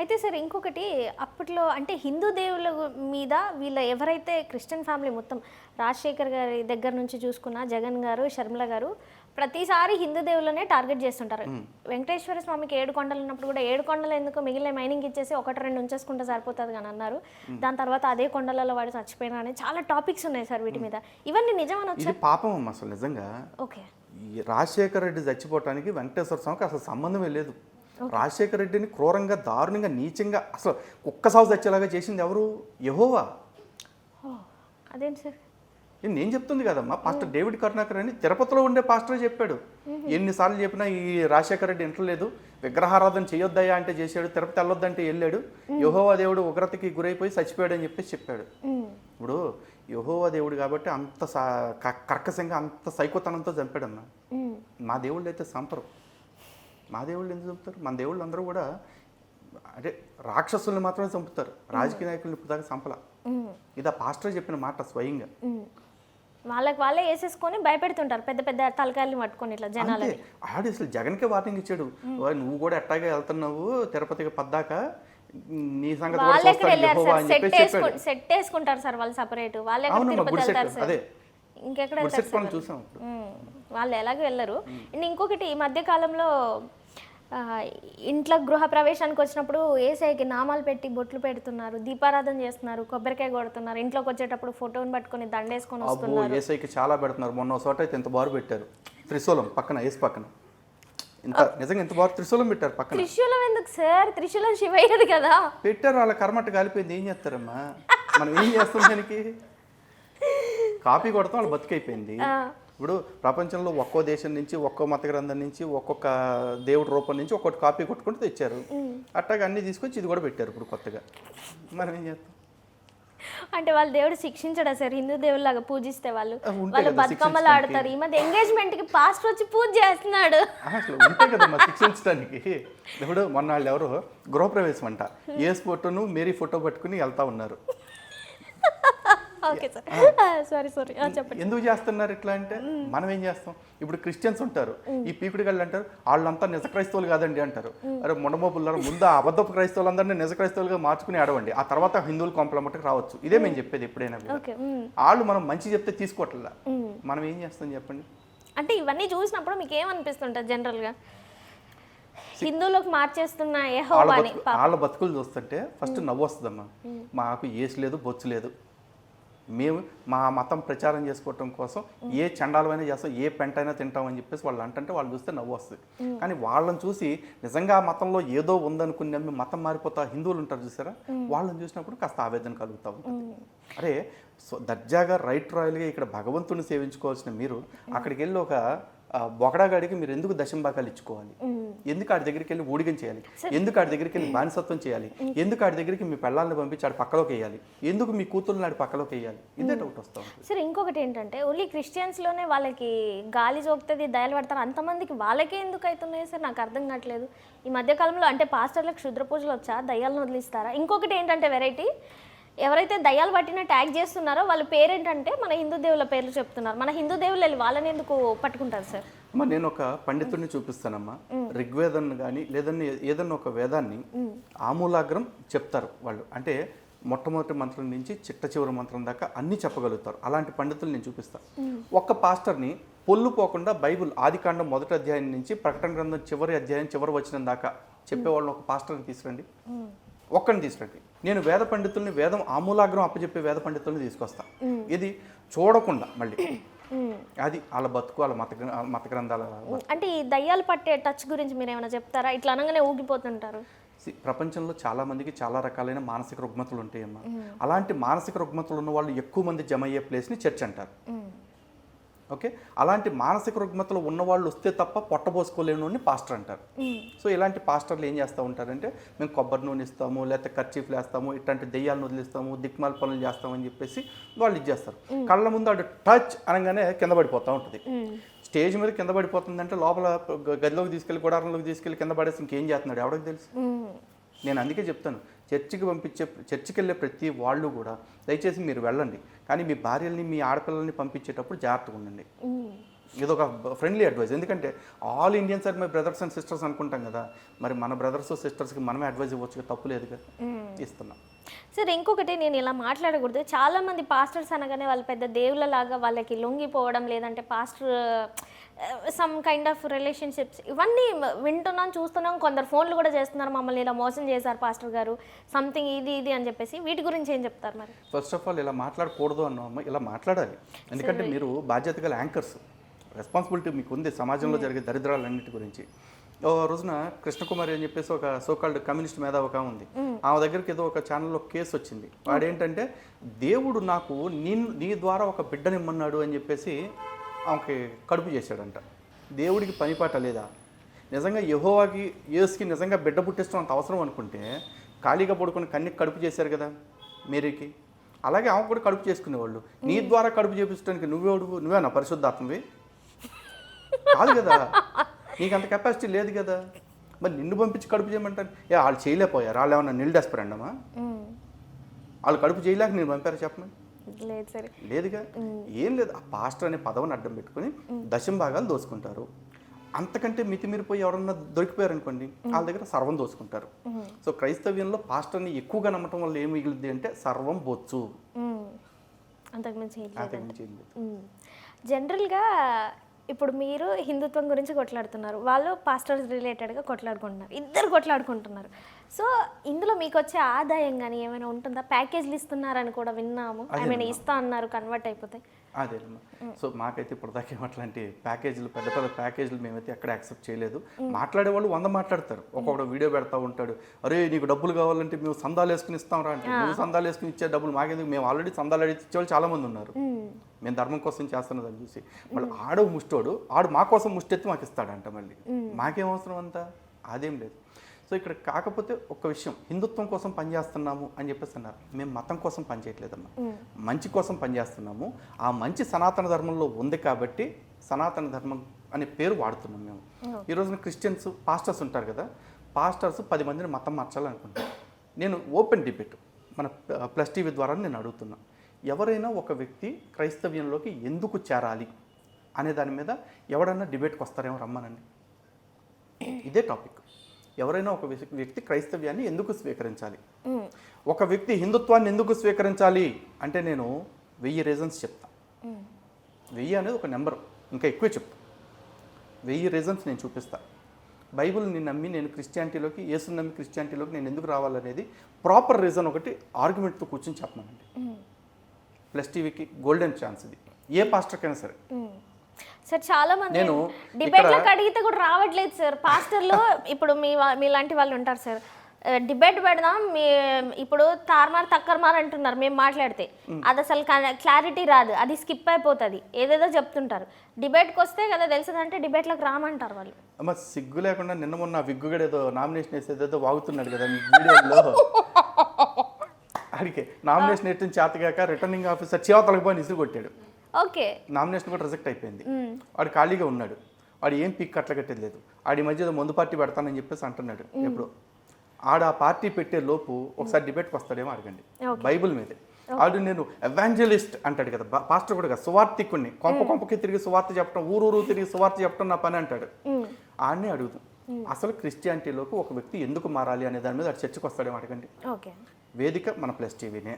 అయితే సార్ ఇంకొకటి అప్పట్లో అంటే హిందూ దేవుళ్ళ మీద వీళ్ళ ఎవరైతే క్రిస్టియన్ ఫ్యామిలీ మొత్తం రాజశేఖర్ గారి దగ్గర నుంచి చూసుకున్న జగన్ గారు షర్మిల గారు ప్రతిసారి హిందూ దేవుళ్ళనే టార్గెట్ చేస్తుంటారు. వెంకటేశ్వర స్వామికి ఏడు కొండలు ఉన్నప్పుడు కూడా ఏడు కొండలు ఎందుకు మిగిలిన మైనింగ్ ఇచ్చేసి ఒకటి రెండు ఉంచేసుకుంటే సరిపోతుంది కానీ అన్నారు. దాని తర్వాత అదే కొండలలో వాడు చచ్చిపోయినా అని చాలా టాపిక్స్ ఉన్నాయి సార్ వీటి మీద. ఇవన్నీ నిజమనొచ్చు ఇది పాపం అమ్మ అసలు నిజంగా. ఓకే. రాజశేఖర రెడ్డి చచ్చిపోవటానికి వెంకటేశ్వర స్వామికి అసలు సంబంధమే లేదు. రాజశేఖర రెడ్డిని క్రూరంగా దారుణంగా నీచంగా అసలు కుక్క సాగు చచ్చేలాగా చేసింది ఎవరు? యహోవా. అదేంటి సార్? నేను చెప్తుంది కదమ్మా పాస్టర్ డేవిడ్ కరుణాకర్ అని తిరుపతిలో ఉండే పాస్టర్ చెప్పాడు. ఎన్నిసార్లు చెప్పినా ఈ రాజశేఖర రెడ్డి ఇంటలేదు విగ్రహారాధన చేయొద్దయా అంటే చేశాడు తిరుపతి వెళ్ళొద్దంటే వెళ్ళాడు. యహోవా దేవుడు ఉగ్రతకి గురైపోయి చచ్చిపోయాడు అని చెప్పేసి చెప్పాడు. ఇప్పుడు యహోవా దేవుడు కాబట్టి అంత కర్కశంగా అంత సైకోతనంతో చంపాడన్న ఉమ్, మా దేవుళ్ళు అయితే సంపరు మా దేవుళ్ళు ఎందుకు చంపుతారు? మన దేవుళ్ళు అందరూ కూడా అంటే రాక్షసుల్ని మాత్రమే చంపుతారు. రాజకీయ నాయకుల్ని ఇప్పుడు చంపల. ఇది ఆ పాస్టర్ చెప్పిన మాట స్వయంగా. వాళ్ళకి వాళ్ళే వేసేసుకొని భయపెడుతుంటారు. పెద్ద పెద్ద తలకాయలు పట్టుకొని ఇట్లా జనాలని. అంతే. ఆడు అసలు జగన్కే వార్నింగ్ ఇచ్చాడు. "ఓయ్, నువ్వు కూడా ఎట్టాగే వెళ్తున్నావు? తిరుపతికి పద్దాక నీ సంగతి సెట్ వేసుకుంటారు సార్ వాళ్ళు సపరేట్ వాళ్ళు తిరుపతి వెళ్తారు సార్. ఇంకెక్కడ చూసాం వాళ్ళు ఎలాగో వెళ్ళరు. ఇంకొకటి ఈ మధ్య కాలంలో ఇంట్లో గృహ ప్రవేశానికి వచ్చినప్పుడు ఏసైకి నామాలు పెట్టి బొట్లు పెడుతున్నారు దీపారాధన చేస్తున్నారు కొబ్బరికాయ కొడుతున్నారు ఇంట్లోకి వచ్చేటప్పుడు ఫోటోని పట్టుకొని దండేసుకొని వస్తున్నారు. ఏసైకి చాలా పెడుతున్నారు. మొన్న చోట అయితే ఇంత బారు పెట్టారు. త్రిశూలం పక్కన ఏసు పక్కన. ఇంత నిజంగా ఇంత బారు త్రిశూలం పెట్టారు పక్కన. త్రిశూలం ఎందుకు సార్? త్రిశూలం శివయ్యది కదా. పెట్టారు వాళ్ళ కర్మట్ట కాలిపోయింది ఏం చేస్తారమ్మా? మనం ఏం చేస్తాం దానికి? కాపీ కొడతాం వాళ్ళు బతికైపోయింది. ఇప్పుడు ప్రపంచంలో ఒక్కో దేశం నుంచి ఒక్కో మత గ్రంథం నుంచి ఒక్కొక్క దేవుడి రూపం నుంచి ఒక్కొక్కటి కాపీ కొట్టుకుంటూ తెచ్చారు. అట్టాగా అన్ని తీసుకొచ్చి ఇది కూడా పెట్టారు ఇప్పుడు కొత్తగా. మనం ఏం చేస్తాం? అంటే వాళ్ళు దేవుడు శిక్షించడా సార్? హిందూ దేవుళ్ళగా పూజిస్తే వాళ్ళు? వాళ్ళు బతుకమ్మలు ఆడతారు ఈ మధ్య ఎంగేజ్మెంట్కి పాస్టర్ వచ్చి పూజ చేస్తున్నాడు. అసలు శిక్షించడానికి. ఇప్పుడు మొన్న వాళ్ళు ఎవరు? గృహప్రవేశం అంట. ఏస్ ఫోటోను మేరీ ఫోటో పట్టుకుని వెళ్తా ఉన్నారు. ఓకే సార్ సారీ సారీ చెప్పండి. ఎందుకు చేస్తున్నారు ఇట్లా అంటే మనం ఏం చేస్తాం? ఇప్పుడు క్రిస్టియన్స్ ఉంటారు. ఈ పీకుడు గళ్ళు అంటారు. వాళ్ళంతా నిజ క్రైస్తవులు కాదండి అంటారు. అరే మొండమోపుల్లారు ముందు అబద్ధపు క్రైస్తవులందరినీ నిజ క్రైస్తవులుగా మార్చుకుని ఆడవండి. ఆ తర్వాత హిందువులు కొంపల మట్టుకు రావచ్చు. ఇదే మేము చెప్పేది ఎప్పుడైనా వాళ్ళు మనం మంచి చెప్తే తీసుకోవట్లా మనం ఏం చేస్తాం చెప్పండి? అంటే ఇవన్నీ చూసినప్పుడు మీకు ఏమనిపిస్తుంటుంది జనరల్గా హిందువులకు మార్చేస్తున్న వాళ్ళ బతుకులు చూస్తుంటే ఫస్ట్ నవ్వు వస్తుందమ్మా. మాకు ఏసు లేదు బొచ్చు లేదు. మేము మా మతం ప్రచారం చేసుకోవటం కోసం ఏ చండాలమైనా చేస్తాం ఏ పెంటైనా తింటామని చెప్పేసి వాళ్ళు అంటుంటే వాళ్ళు చూస్తే నవ్వు వస్తుంది. కానీ వాళ్ళని చూసి నిజంగా ఆ మతంలో ఏదో ఉందనుకుని నమ్మి మతం మారిపోతా హిందువులు ఉంటారు చూసారా? వాళ్ళని చూసినప్పుడు కాస్త ఆవేదన కలుగుతూ ఉంటుంది. అరే సో దర్జాగా రైట్ రాయల్గా ఇక్కడ భగవంతుని సేవించుకోవాల్సిన మీరు అక్కడికి వెళ్ళి ఒక ఆ, బొగడాగాడికి మీరు ఎందుకు దశంబాకాలు ఇచ్చుకోవాలి? ఎందుకు ఆడి దగ్గరికి వెళ్ళి ఊడిగం చేయాలి? ఎందుకు ఆడి దగ్గరికి వెళ్ళి బానిసత్వం చేయాలి? ఎందుకు ఆడి దగ్గరికి మీ పెళ్ళాలను పంపించి ఆడి పక్కలోకి వేయాలి? ఎందుకు మీ కూతుర్ని ఆడి పక్కలోకి వేయాలి? ఇదే డౌట్ వస్తూ ఉంటుంది. సరే ఇంకొకటి ఏంటంటే ఓన్లీ క్రిస్టియన్స్లోనే వాళ్ళకి గాలి సోకుతుంది దయలు పడతారు అంతమందికి వాళ్ళకే ఎందుకు అవుతున్నాయి సార్ నాకు అర్థం కావట్లేదు. ఈ మధ్య కాలంలో అంటే పాస్టర్లకు క్షుద్ర పూజలు వచ్చా? దయ్యాలను వదిలిస్తారా? ఇంకొకటి ఏంటంటే వెరైటీ ఎవరైతే దయ్యాలు పట్టిన ట్యాగ్ చేస్తున్నారో వాళ్ళ పేరేంటంటే మన హిందూ దేవుళ్ళ పేర్లు చెప్తున్నారు. మన హిందూ దేవుళ్ళు వెళ్ళి వాళ్ళని ఎందుకు పట్టుకుంటారు సార్? అమ్మా నేను ఒక పండితుడిని చూపిస్తానమ్మా. ఋగ్వేదం కానీ లేదన్నా ఏదన్నా ఒక వేదాన్ని ఆమూలాగ్రం చెప్తారు వాళ్ళు. అంటే మొట్టమొదటి మంత్రం నుంచి చిట్ట చివరి మంత్రం దాకా అన్ని చెప్పగలుగుతారు. అలాంటి పండితులు నేను చూపిస్తాను. ఒక్క పాస్టర్ని పొల్లు పోకుండా బైబుల్ ఆదికాండం మొదటి అధ్యాయం నుంచి ప్రకటన గ్రంథం చివరి అధ్యాయం చివరి వచ్చిన దాకా చెప్పేవాళ్ళని ఒక పాస్టర్ని తీసుకురండి. ఒక్కడిని తీసుకురండి. నేను వేద పండితుల్ని వేదం ఆమూలాగ్రం అప్పచెప్పే వేద పండితుల్ని తీసుకొస్తా. ఇది చూడకుండా మళ్ళీ. అది వాళ్ళ బతుకు వాళ్ళ మత మత గ్రంథాల అంటే ఈ దయ్యాలు పట్టే టచ్ గురించి మీరు ఏమైనా చెప్తారా? ఇట్లా అనగానే ఊగిపోతుంటారు. ప్రపంచంలో చాలా మందికి చాలా రకాలైన మానసిక రుగ్మతలు ఉంటాయమ్మా. అలాంటి మానసిక రుగ్మతలు ఉన్న వాళ్ళు ఎక్కువ మంది జమ అయ్యే ప్లేస్ని చర్చ్ అంటారు. ఓకే? అలాంటి మానసిక రుగ్మతలు ఉన్న వాళ్ళు వస్తే తప్ప పొట్టబోసుకోలేని పాస్టర్ అంటారు. సో ఇలాంటి పాస్టర్లు ఏం చేస్తూ ఉంటారంటే మేము కొబ్బరి నూనె ఇస్తాము లేకపోతే ఖర్చీఫ్లు వేస్తాము ఇట్లాంటి దెయ్యాలను వదిలిస్తాము దిక్మాల పనులు చేస్తామని చెప్పేసి వాళ్ళు ఇచ్చేస్తారు కళ్ళ ముందు అటు టచ్ అనగానే కింద పడిపోతూ ఉంటుంది. స్టేజ్ మీద కింద పడిపోతుందంటే లోపల గదిలోకి తీసుకెళ్ళి గుడారంలోకి తీసుకెళ్ళి కింద పడేసి ఇంకేం చేస్తున్నాడు? ఎవరికి తెలుసు? నేను అందుకే చెప్తాను. చర్చికి పంపించే చర్చికి వెళ్ళే ప్రతి వాళ్ళు కూడా దయచేసి మీరు వెళ్ళండి. కానీ మీ భార్యల్ని మీ ఆడపిల్లల్ని పంపించేటప్పుడు జాగ్రత్తగా ఉండండి. ఇది ఒక ఫ్రెండ్లీ అడ్వైస్ ఎందుకంటే all Indians are my brothers and sisters అనుకుంటాం కదా. మరి మన బ్రదర్స్ సిస్టర్స్కి మనమే అడ్వైస్ ఇవ్వచ్చు తప్పు లేదు కదా. ఇస్తున్నాం. సరే ఇంకొకటి నేను ఇలా మాట్లాడకూడదు. చాలా మంది పాస్టర్స్ అనగానే వాళ్ళు పెద్ద దేవుళ్ళ లాగా వాళ్ళకి లొంగిపోవడం లేదంటే pastor some kind of relationships ఇవన్నీ వింటున్నాం చూస్తున్నాం కొందరు ఫోన్లు కూడా చేస్తున్నారు మమ్మల్ని ఇలా మోసం చేశారు పాస్టర్ గారు సంథింగ్ ఇది ఇది అని చెప్పేసి వీటి గురించి ఏం చెప్తారు మరి? ఫస్ట్ ఆఫ్ ఆల్ ఇలా మాట్లాడకూడదు అన్నాము ఇలా మాట్లాడాలి. ఎందుకంటే మీరు బాధ్యత గల యాంకర్స్ రెస్పాన్సిబిలిటీ మీకు ఉంది సమాజంలో జరిగే దరిద్రాలన్నిటి గురించి. ఓ రోజున కృష్ణకుమారి అని చెప్పేసి ఒక సోకాల్డ్ కమ్యూనిస్ట్ మేధావి ఒక ఉంది ఆమె దగ్గరికి ఏదో ఒక ఛానల్లో కేసు వచ్చింది. వాడేంటంటే దేవుడు నాకు నీ నీ ద్వారా ఒక బిడ్డనిమ్మన్నాడు అని చెప్పేసి ఆమెకి కడుపు చేశాడంట. దేవుడికి పనిపాట లేదా? నిజంగా యహోవాకి యేసుకి నిజంగా బిడ్డ పుట్టించడం అంత అవసరం అనుకుంటే ఖాళీగా పడుకొని కన్నికి కడుపు చేశారు కదా మేరీకి. అలాగే ఆమె కూడా కడుపు చేసుకునేవాళ్ళు. నీ ద్వారా కడుపు చేపించడానికి నువ్వేడు నువ్వేనా పరిశుద్ధాత్మవి? కాదు కదా. నీకు అంత కెపాసిటీ లేదు కదా. మరి నిన్ను పంపించి కడుపు చేయమంటాను ఏ వాళ్ళు చేయలేకపోయారు. వాళ్ళు ఏమన్నా నిల్ డెస్పరెండమా. వాళ్ళు కడుపు చేయలేక నేను పంపారు చెప్పమని? లేదు సరే. లేదుగా? ఏం లేదు. ఆ పాస్టర్ అనే పదవిని అడ్డం పెట్టుకుని దశం భాగాలు దోసుకుంటారు. అంతకంటే మితిమీరిపోయి ఎవరన్నా దొరికిపోయారు అనుకోండి వాళ్ళ దగ్గర సర్వం దోసుకుంటారు. సో క్రైస్తవ్యంలో పాస్టర్ని ఎక్కువగా నమ్మటం వల్ల ఏం మిగిలింది అంటే సర్వం బొచ్చు. అంతకుమించి. జనరల్గా ఇప్పుడు మీరు హిందుత్వం గురించి కొట్లాడుతున్నారు వాళ్ళు పాస్టర్స్ రిలేటెడ్గా కొట్లాడుకుంటున్నారు ఇద్దరు కొట్లాడుకుంటున్నారు. సో ఇందులో మీకు వచ్చే ఆదాయం కానీ ఏమైనా ఉంటుందా? ప్యాకేజ్లు ఇస్తున్నారని కూడా విన్నాము. ఐ మీన్ ఇస్తా అన్నారు కన్వర్ట్ అయిపోతాయి. అదేనమ్మా. సో మాకైతే ఇప్పుడు దాకా అట్లాంటి ప్యాకేజీలు పెద్ద పెద్ద ప్యాకేజీలు మేమైతే ఎక్కడ యాక్సెప్ట్ చేయలేదు. మాట్లాడే వాళ్ళు వంద మాట్లాడతారు. ఒక్కొక్కడు వీడియో పెడతా ఉంటాడు. అరే నీకు డబ్బులు కావాలంటే మేము సందాలు వేసుకుని ఇస్తాం రా అంటే నువ్వు సందాలు వేసుకుని ఇచ్చే డబ్బులు మాకెందుకు? మేము ఆల్రెడీ సందాలు అడిగి ఇచ్చేవాళ్ళు చాలా మంది ఉన్నారు. మ్మ్. ధర్మం కోసం చేస్తున్నదని చూసి. మళ్ళీ ఆడో ముష్టోడు ఆడు మా కోసం ముష్టెత్తి మాకు ఇస్తాడంట మళ్ళీ. మాకేం అవసరం అంతా? అదేం లేదు. సో ఇక్కడ కాకపోతే ఒక విషయం హిందుత్వం కోసం పనిచేస్తున్నాము అని చెప్పేసి అన్నారు. మేము మతం కోసం పనిచేయట్లేదమ్మా మంచి కోసం పనిచేస్తున్నాము ఆ మంచి సనాతన ధర్మంలో ఉంది కాబట్టి సనాతన ధర్మం అనే పేరు వాడుతున్నాం మేము. ఈ రోజున క్రిస్టియన్స్ పాస్టర్స్ ఉంటారు కదా పాస్టర్స్ పది మందిని మతం మార్చాలనుకుంటారు నేను ఓపెన్ డిబేట్ మన ప్లస్ టీవీ ద్వారా నేను అడుగుతున్నా. ఎవరైనా ఒక వ్యక్తి క్రైస్తవ్యంలోకి ఎందుకు చేరాలి అనే దాని మీద ఎవడన్నా డిబేట్కి వస్తారేమో రమ్మనండి. ఇదే టాపిక్. ఎవరైనా ఒక వ్యక్తి- క్రైస్తవ్యాన్ని ఎందుకు స్వీకరించాలి. ఒక వ్యక్తి హిందుత్వాన్ని ఎందుకు స్వీకరించాలి అంటే నేను వెయ్యి రీజన్స్ చెప్తా. వెయ్యి అనేది ఒక నెంబర్. ఇంకా ఎక్కువే చెప్తా. వెయ్యి రీజన్స్ నేను చూపిస్తా. బైబిల్ని నమ్మి నేను క్రిస్టియానిటీలోకి యేసుని నమ్మి క్రిస్టియానిటీలోకి నేను ఎందుకు రావాలనేది ప్రాపర్ రీజన్ ఒకటి ఆర్గ్యుమెంట్తో కూర్చొని చెప్పమనండి. ప్లస్ టీవీకి గోల్డెన్ ఛాన్స్ ఇది. ఏ పాస్టర్కైనా సరే. సార్ చాలా మంది నేను డిబేట్లకు ఇక్కడ- అడిగితే కూడా రావట్లేదు సార్. పాస్టర్లు ఇప్పుడు మీ మీలాంటి వాళ్ళు ఉంటారు సార్. డిబేట్ పెడదాం మీ ఇప్పుడు తార్మార్ తక్కర్మార్ అంటున్నారు మేము మాట్లాడితే. అది అసలు క్లారిటీ రాదు. అది స్కిప్ అయిపోతుంది. ఏదేదో చెప్తుంటారు. డిబేట్కి వస్తే కదా తెలుసుదంటే డిబేట్లకు రామంటారు వాళ్ళు. అమ్మ సిగ్గు లేకుండా నిన్న మొన్న విగ్గుగడ ఏదో నామినేషన్ వేసేది ఏదో వాగుతున్నాడు కదా వీడియోలో. నామినేషన్ ఎట్టిన చేతగాక రిటర్నింగ్ ఆఫీసర్ చేవతలకు పోయి ఇసురు కొట్టాడు ఓకే. నామినేషన్ కూడా రిజెక్ట్ అయిపోయింది. వాడు ఖాళీగా ఉన్నాడు. వాడు ఏం పిక్ అట్ల కట్టేది లేదు. ఆడి మధ్య మందు పార్టీ పెడతానని చెప్పేసి అంటున్నాడు ఎప్పుడు. ఆడ ఆ పార్టీ పెట్టే లోపు ఒకసారి డిబేట్కి వస్తాడేమో అడగండి. బైబిల్ మీదే. ఆడు నేను ఎవాంజలిస్ట్ అంటాడు కదా పాస్టర్ కూడా కదా సువార్థికుణ్ణి. కొంప కొంపకి తిరిగి సువార్త చెప్పడం ఊరూరు తిరిగి సువార్త చెప్పడం నా పని అంటాడు. ఆడనే అడుగుతాం అసలు క్రిస్టియానిటీలోకి ఒక వ్యక్తి ఎందుకు మారాలి అనే దాని మీద చర్చకు వస్తాడేమో అడగండి. వేదిక మన ప్లస్ టీవీనే.